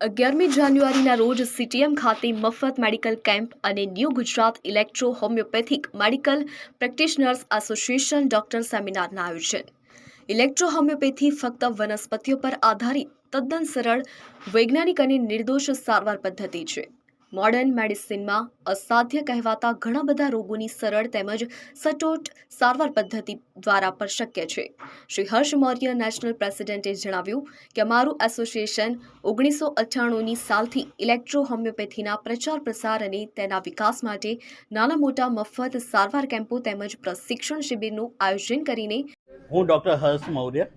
અગિયારમી જાન્યુઆરીના રોજ સીટીએમ ખાતે મફત મેડિકલ કેમ્પ અને new Gujarat electro homeopathic medical practitioners association doctor સેમિનારના આયોજન ઇલેક્ટ્રો હોમિયોપેથી ફક્ત વનસ્પતિઓ પર આધારિત તદ્દન સરળ વૈજ્ઞાનિક અને નિર્દોષ સારવાર પદ્ધતિ છે. મોડર્ન મેડિસિનમાં અસાધ્ય કહેવાતા ઘણા બધા રોગોની સરળ તેમજ સચોટ સારવાર પદ્ધતિ દ્વારા પણ શક્ય છે. શ્રી હર્ષ મૌર્ય નેશનલ પ્રેસિડેન્ટે જણાવ્યું કે અમારું એસોસિએશન ઓગણીસો અઠ્ઠાણુંની સાલથી ઇલેક્ટ્રો હોમિયોપેથીના પ્રચાર પ્રસાર અને તેના વિકાસ માટે નાના મોટા મફત સારવાર કેમ્પો તેમજ પ્રશિક્ષણ શિબિરનું આયોજન કરીને હું doctor Harsh Maurya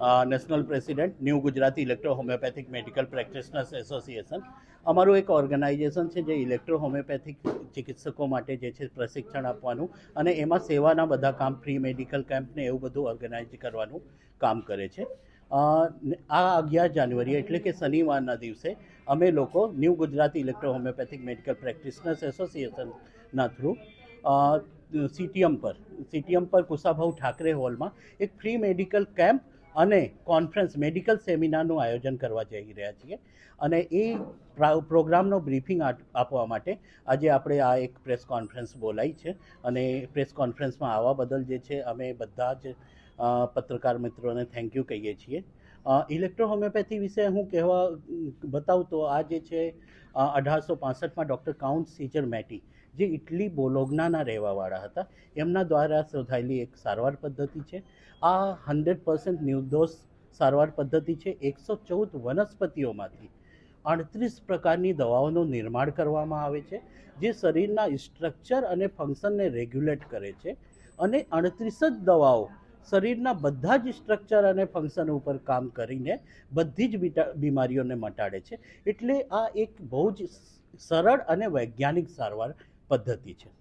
national president new Gujarati electro homeopathic medical practitioners association અમારું એક ઓર્ગેનાઇઝેશન છે જે ઇલેક્ટ્રો હોમિયોપેથિક ચિકિત્સકો માટે જે છે પ્રશિક્ષણ આપવાનું અને એમાં સેવાના બધા કામ ફ્રી મેડિકલ કેમ્પને એવું બધું ઓર્ગેનાઇઝ કરવાનું કામ કરે છે. આ અગિયાર જાન્યુઆરી એટલે કે શનિવારના દિવસે, અમે લોકો new Gujarati electro homeopathic medical practitioners એસોસિએશનના થ્રુ સીટીએમ પર સીટીએમ પર કુશાભાઉ ઠાકરે હોલમાં એક ફ્રી મેડિકલ કેમ્પ અને કોન્ફરન્સ મેડિકલ સેમિનારનું આયોજન કરવા જઈ રહ્યા છીએ. અને એ પ્રા- પ્રોગ્રામનો બ્રીફિંગ આપવા માટે આજે આપણે આ એક પ્રેસ કોન્ફરન્સ બોલાવી છે. અને પ્રેસ કોન્ફરન્સમાં આવવા બદલ જે છે, અમે બધા જ પત્રકાર મિત્રોને થેન્ક યુ કહીએ છીએ. ઇલેક્ટ્રો હોમિયોપેથી વિશે હું કહેવા બતાવું તો આ જે છે અઢારસો પાસઠમાં ડૉક્ટર કાઉન્ટ સીજર મેટી, જે ઇટલી બોલોગ્નાના રહેવાવાળા હતા, એમના દ્વારા શોધાયેલી એક સારવાર પદ્ધતિ છે. આ હંડ્રેડ પર્સન્ટ નિર્દોષ સારવાર પદ્ધતિ છે. એકસો ચૌદ વનસ્પતિઓમાંથી અડત્રીસ પ્રકારની દવાઓનું નિર્માણ કરવામાં આવે છે, જે શરીરના સ્ટ્રક્ચર અને ફંક્શનને રેગ્યુલેટ કરે છે. અને અડત્રીસ જ દવાઓ શરીરના બધા જ સ્ટ્રક્ચર અને ફંક્શન ઉપર કામ કરીને બધી જ બીમારીઓને મટાડે છે. એટલે આ એક બહુ જ સરળ અને વૈજ્ઞાનિક સારવાર પદ્ધતિ છે.